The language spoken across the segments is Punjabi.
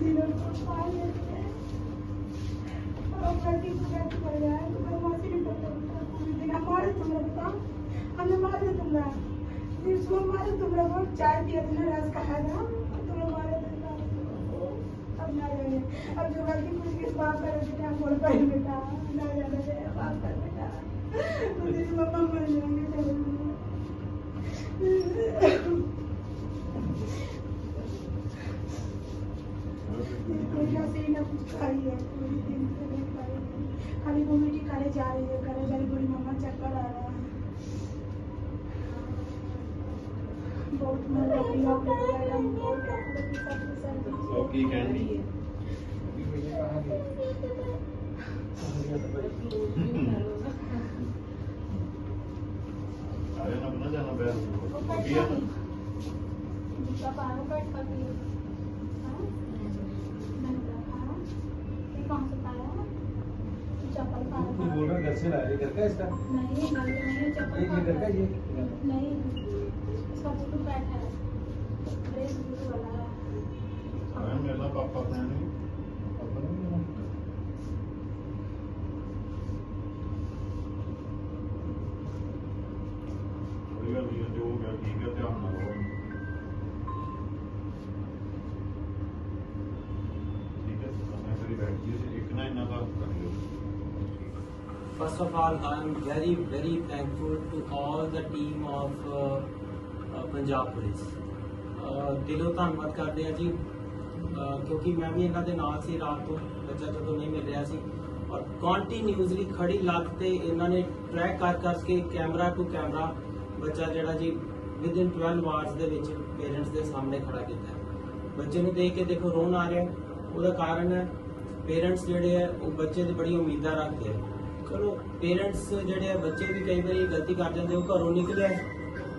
को हैं और लड़की को घर पर जाए तो बदमाशी नहीं करते बेटा पूरे दिन हमारे तुम लोग का हमने मारे तुम लोग फिर सुबह मारे तुम लोग चाय पिया तुमने रस खाया था तुम लोग मारे अब ना जाने अब जो गलती कुछ किस बात कर बेटा बोल पाए बेटा। ना जाने दे बात कर बेटा तो तेरी मम्मा मर जाएँगे से खाई है पूरी दिन से नहीं खाई खाली मम्मी की करे जा रही है करे जा रही बोली मम्मा चक्कर आ रहा है बहुत मन लग रही है बहुत डॉक्टर की कहनी है अरे ना जाना बैठ गया पानी कट कर कुछ बोल रहा घर से ला रहे घर का इसका नहीं घर नहीं चप्पल ये घर का ये नहीं इसका ब्लूटूथ पैक है ब्रेस ब्लूटूथ वाला है हां मेरा पापा पहने पापा ने भैया भैया जो हो गया ठीक है ध्यान ना रहो ठीक है मैं करीब बैठ गई एक ना इतना का कर लियो First of all, I am very, very thankful to all the team of uh, uh, Punjab Police. Uh, ਦਿਲੋਂ ਧੰਨਵਾਦ ਕਰਦੇ ਆ ਜੀ uh, ਕਿਉਂਕਿ ਮੈਂ ਵੀ ਇਹਨਾਂ ਦੇ ਨਾਲ ਸੀ ਰਾਤ ਤੋਂ ਬੱਚਾ ਜਦੋਂ ਨਹੀਂ ਮਿਲ ਰਿਹਾ ਸੀ ਔਰ ਕੰਟੀਨਿਊਸਲੀ ਖੜੀ ਲੱਗ ਤੇ ਇਹਨਾਂ ਨੇ ਟਰੈਕ ਕਰ ਕਰਕੇ ਕੈਮਰਾ ਟੂ ਕੈਮਰਾ ਬੱਚਾ ਜਿਹੜਾ ਜੀ ਵਿਦਿਨ 12 ਆਵਰਸ ਦੇ ਵਿੱਚ ਪੇਰੈਂਟਸ ਦੇ ਸਾਹਮਣੇ ਖੜਾ ਕੀਤਾ ਹੈ ਬੱਚੇ ਨੂੰ ਦੇਖ ਕੇ ਦੇਖੋ ਰੋਣ ਆ ਰਿਹਾ ਹੈ। ਉਹਦਾ ਕਾਰਨ ਹੈ ਪੇਰੈਂਟਸ ਜਿਹੜੇ ਹੈ ਉਹ ਬੱਚੇ ਦੀ ਬੜੀ ਉਮੀਦਾਂ ਰੱਖਦੇ ਆ ਚਲੋ ਪੇਰੈਂਟਸ ਜਿਹੜੇ ਆ, ਬੱਚੇ ਵੀ ਕਈ ਵਾਰੀ ਗਲਤੀ ਕਰ ਜਾਂਦੇ ਉਹ ਘਰੋਂ ਨਿਕਲਿਆ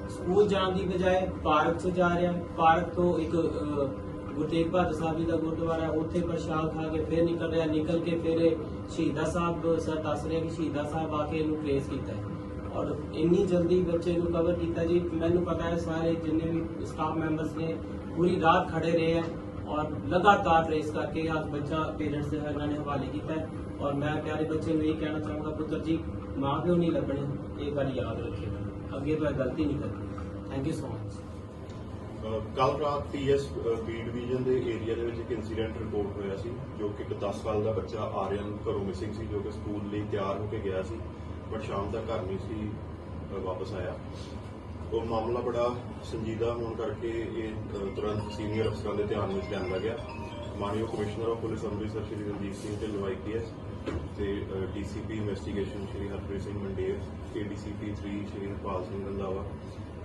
ਸਕੂਲ ਜਾਣ ਦੀ ਬਜਾਏ ਪਾਰਕ 'ਚ ਜਾ ਰਿਹਾ ਪਾਰਕ ਤੋਂ ਇੱਕ ਗੁਰੂ ਤੇਗ ਬਹਾਦਰ ਸਾਹਿਬ ਜੀ ਦਾ ਗੁਰਦੁਆਰਾ ਉੱਥੇ ਪ੍ਰਸ਼ਾਦ ਖਾ ਕੇ ਫਿਰ ਨਿਕਲ ਰਿਹਾ, ਨਿਕਲ ਕੇ ਫਿਰ ਇਹ ਸ਼ਹੀਦਾਂ ਸਾਹਿਬ, ਸਰ ਦੱਸ ਰਿਹਾ ਕਿ ਸ਼ਹੀਦਾਂ ਸਾਹਿਬ ਆ ਕੇ ਇਹਨੂੰ ਟ੍ਰੇਸ ਕੀਤਾ ਹੈ। ਔਰ ਇੰਨੀ ਜਲਦੀ ਬੱਚੇ ਨੂੰ ਕਵਰ ਕੀਤਾ ਜੀ। ਮੈਨੂੰ ਪਤਾ ਹੈ ਸਾਰੇ ਜਿੰਨੇ ਵੀ ਸਟਾਫ ਮੈਂਬਰਸ ਨੇ, ਪੂਰੀ ਰਾਤ ਖੜੇ ਰਹੇ ਆ ਔਰ ਲਗਾਤਾਰ ਟ੍ਰੇਸ ਕਰਕੇ ਅੱਜ ਬੱਚਾ ਪੇਰੈਂਟਸ ਦੇ ਇਹਨਾਂ ਨੇ ਹਵਾਲੇ ਕੀਤਾ ਔਰ ਮੈਂ ਪਿਆਰੇ ਬੱਚੇ ਨੂੰ ਇਹ ਕਹਿਣਾ ਚਾਹੂੰਗਾ, ਪੁੱਤਰ ਜੀ, ਮਾਂ ਪਿਓ ਨਹੀਂ ਲੱਭਣੇ, ਇਹ ਗੱਲ ਯਾਦ ਰੱਖਿਓ। ਅੱਗੇ ਤੋਂ ਇਹ ਗਲਤੀ ਨਹੀਂ ਕਰਨੀ। ਥੈਂਕ ਯੂ ਸੋ ਮਚ ਕੱਲ ਰਾਤ ਪੀਐਸ ਬੀ ਡਿਵੀਜ਼ਨ ਦੇ ਏਰੀਆ ਦੇ ਵਿੱਚ ਇੱਕ ਇਨਸੀਡੈਂਟ ਰਿਪੋਰਟ ਹੋਇਆ ਸੀ, ਜੋ ਕਿ ਇੱਕ 10 ਸਾਲ ਦਾ ਬੱਚਾ ਆਰੀਅਨ ਘਰੋਂ ਮਿਸਿੰਗ ਸੀ, ਜੋ ਕਿ ਸਕੂਲ ਲਈ ਤਿਆਰ ਹੋ ਕੇ ਗਿਆ ਸੀ ਬਟ ਸ਼ਾਮ ਤੱਕ ਘਰ ਨਹੀਂ ਸੀ ਵਾਪਸ ਆਇਆ। ਉਹ ਮਾਮਲਾ ਬੜਾ ਸੰਜੀਦਾ ਹੋਣ ਕਰਕੇ ਇਹ ਤੁਰੰਤ ਸੀਨੀਅਰ ਅਫਸਰਾਂ ਦੇ ਧਿਆਨ ਵਿੱਚ ਲਿਆਂਦਾ ਗਿਆ ਮਾਨਯੋਗ commissioner of police Amritsar Shri Ranjit Singh ਤੇ ਢਿੱਲੋਂ ਆਈਪੀਐਸ ਤੇ DCP investigation Shri Harpreet Singh Mander ADCP 3 Shri Harpal Singh Randhawa.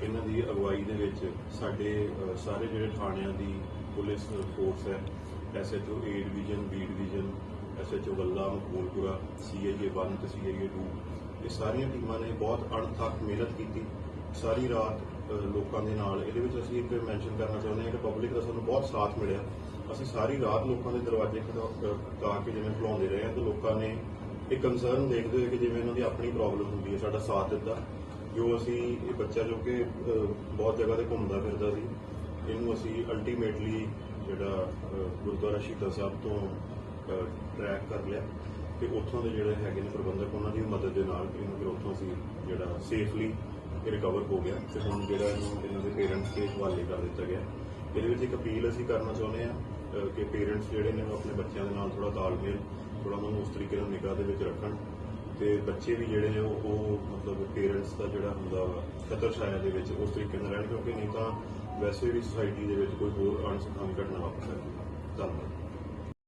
ਇਹਨਾਂ ਦੀ ਅਗਵਾਈ ਦੇ ਵਿੱਚ ਸਾਡੇ ਸਾਰੇ ਜਿਹੜੇ ਥਾਣਿਆਂ ਦੀ ਪੁਲਿਸ ਫੋਰਸ ਹੈ SHO A division, B division SHO ਗੱਲਾ ਮਕਬੂਲਪੁਰਾ ਸੀਆਈਏ 1 ਤੇ ਸੀਆਈਏ 2 ਇਹ ਸਾਰੀਆਂ ਟੀਮਾਂ ਨੇ ਬਹੁਤ ਅਣਥੱਕ ਮਿਹਨਤ ਕੀਤੀ। ਸਾਰੀ ਰਾਤ ਲੋਕਾਂ ਦੇ ਨਾਲ। ਇਹਦੇ ਵਿੱਚ ਅਸੀਂ ਇੱਕ ਮੈਂਸ਼ਨ ਕਰਨਾ ਚਾਹੁੰਦੇ ਹਾਂ ਕਿ ਪਬਲਿਕ ਦਾ ਸਾਨੂੰ ਬਹੁਤ ਸਾਥ ਮਿਲਿਆ। ਅਸੀਂ ਸਾਰੀ ਰਾਤ ਲੋਕਾਂ ਦੇ ਦਰਵਾਜ਼ੇ ਖੜਕਾ ਕੇ ਜਿਵੇਂ ਖੁਲਾਉਂਦੇ ਰਹੇ ਹਾਂ ਤੇ ਲੋਕਾਂ ਨੇ ਇਹ ਕੰਸਰਨ ਦੇਖਦੇ ਹੋਏ ਕਿ ਜਿਵੇਂ ਉਹਨਾਂ ਦੀ ਆਪਣੀ ਪ੍ਰੋਬਲਮ ਹੁੰਦੀ ਹੈ, ਸਾਡਾ ਸਾਥ ਦਿੱਤਾ। ਜੋ ਅਸੀਂ ਇਹ ਬੱਚਾ ਜੋ ਕਿ ਬਹੁਤ ਜਗ੍ਹਾ ਤੇ ਘੁੰਮਦਾ ਫਿਰਦਾ ਸੀ, ਇਹਨੂੰ ਅਸੀਂ ਅਲਟੀਮੇਟਲੀ ਜਿਹੜਾ ਗੁਰਦੁਆਰਾ ਸ਼ਹੀਦਾਂ ਸਾਹਿਬ ਤੋਂ ਟਰੈਕ ਕਰ ਲਿਆ। ਤੇ ਉੱਥੋਂ ਦੇ ਜਿਹੜੇ ਹੈਗੇ ਨੇ ਪ੍ਰਬੰਧਕ, ਉਹਨਾਂ ਦੀ ਮਦਦ ਦੇ ਨਾਲ ਇਹਨੂੰ ਫਿਰ ਉੱਥੋਂ ਅਸੀਂ ਜਿਹੜਾ ਸੇਫਲੀ ਰਿਕਵਰ ਹੋ ਗਿਆ ਤੇ ਹੁਣ ਜਿਹੜਾ ਇਹਨੂੰ ਇਹਨਾਂ ਦੇ ਪੇਰੈਂਟਸ ਦੇ ਹਵਾਲੇ ਕਰ ਦਿੱਤਾ ਗਿਆ। ਇਹਦੇ ਵਿੱਚ ਇੱਕ ਅਪੀਲ ਅਸੀਂ ਕਰਨਾ ਚਾਹੁੰਦੇ ਆ ਕਿ ਪੇਰੈਂਟਸ ਜਿਹੜੇ ਨੇ ਉਹ ਆਪਣੇ ਬੱਚਿਆਂ ਦੇ ਨਾਲ ਥੋੜਾ ਤਾਲਮੇਲ ਥੋੜਾ ਉਹਨੂੰ ਉਸ ਤਰੀਕੇ ਨਾਲ ਨਿਗਾਹ ਦੇ ਵਿੱਚ ਰੱਖਣ ਤੇ ਬੱਚੇ ਵੀ ਜਿਹੜੇ ਨੇ ਉਹ ਮਤਲਬ ਪੇਰੈਂਟਸ ਦਾ ਜਿਹੜਾ ਹੁੰਦਾ ਵਾ, ਖਤਰ ਛਾਇਆ ਦੇ ਵਿੱਚ ਉਸ ਤਰੀਕੇ ਨਾਲ ਰਹਿਣ ਕਿਉਂਕਿ ਨਹੀਂ ਤਾਂ ਵੈਸੇ ਵੀ ਸੁਸਾਇਟੀ ਦੇ ਵਿੱਚ ਕੋਈ ਹੋਰ ਅਣਸਖਾਵੀ ਘਟਨਾ ਵਾਪਰ ਸਕਦੀ। ਹੈ ਧੰਨਵਾਦ।